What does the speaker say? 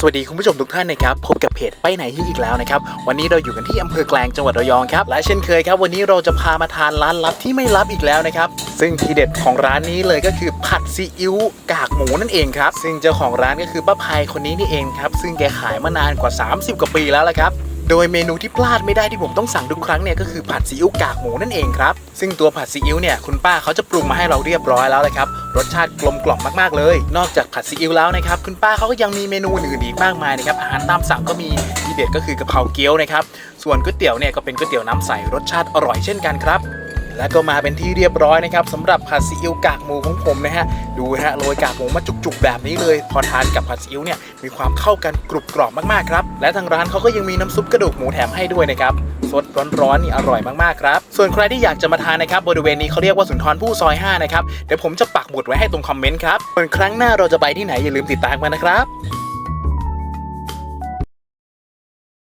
สวัสดีคุณผู้ชมทุกท่านนะครับพบกับเพจไปไหนที่อีกแล้วนะครับวันนี้เราอยู่กันที่อำเภอแกลงจังหวัดระยองครับและเช่นเคยครับวันนี้เราจะพามาทานร้านลับที่ไม่ลับอีกแล้วนะครับซึ่งทีเด็ดของร้านนี้เลยก็คือผัดซีอิ๊วกากหมูนั่นเองครับซึ่งเจ้าของร้านก็คือป้าภัยคนนี้นี่เองครับซึ่งแกขายมานานกว่า 30 กว่าปีแล้วละครับโดยเมนูที่พลาดไม่ได้ที่ผมต้องสั่งทุกครั้งเนี่ยก็คือผัดซีอิ๊วกากหมูนั่นเองครับซึ่งตัวผัดซีอิ๊วเนี่ยคุณป้าเขาจะปรุงมาให้เราเรียบร้อยแล้วเลยครับ รสชาติกลมกล่อมมากๆเลย นอกจากผัดซีอิ๊วแล้วนะครับคุณป้าเขาก็ยังมีเมนูอื่นอีกมากมายนะครับอาหารตามสั่งก็มีที่เด็ดก็คือกะเพราเกี๊ยวนะครับส่วนก๋วยเตี๋ยวเนี่ยก็เป็นก๋วยเตี๋ยวน้ำใสรสชาติอร่อยเช่นกันครับ และก็มาเป็นที่เรียบร้อยนะครับสำหรับผัดซีอิ๊วกากหมูของผมนะฮะดูฮะโรยกากหมูมาจุกๆแบบนี้เลย พอทานกับผัดซีอิ๊วเนี่ยมีความเข้ากันกรุบกรอบมากๆครับและทางร้านเขาก็ยังมีน้ำซุปกระดูกหมูแถมให้ด้วยนะครับสดร้อนๆนี่อร่อยมากๆครับส่วนใครที่อยากจะมาทานนะครับบริเวณนี้เขาเรียกว่าสุนทรภู่ซอย5นะครับเดี๋ยวผมจะปักหมุดไว้ให้ตรงคอมเมนต์ครับส่วนครั้งหน้าเราจะไปที่ไหนอย่าลืมติดตามกันนะครับ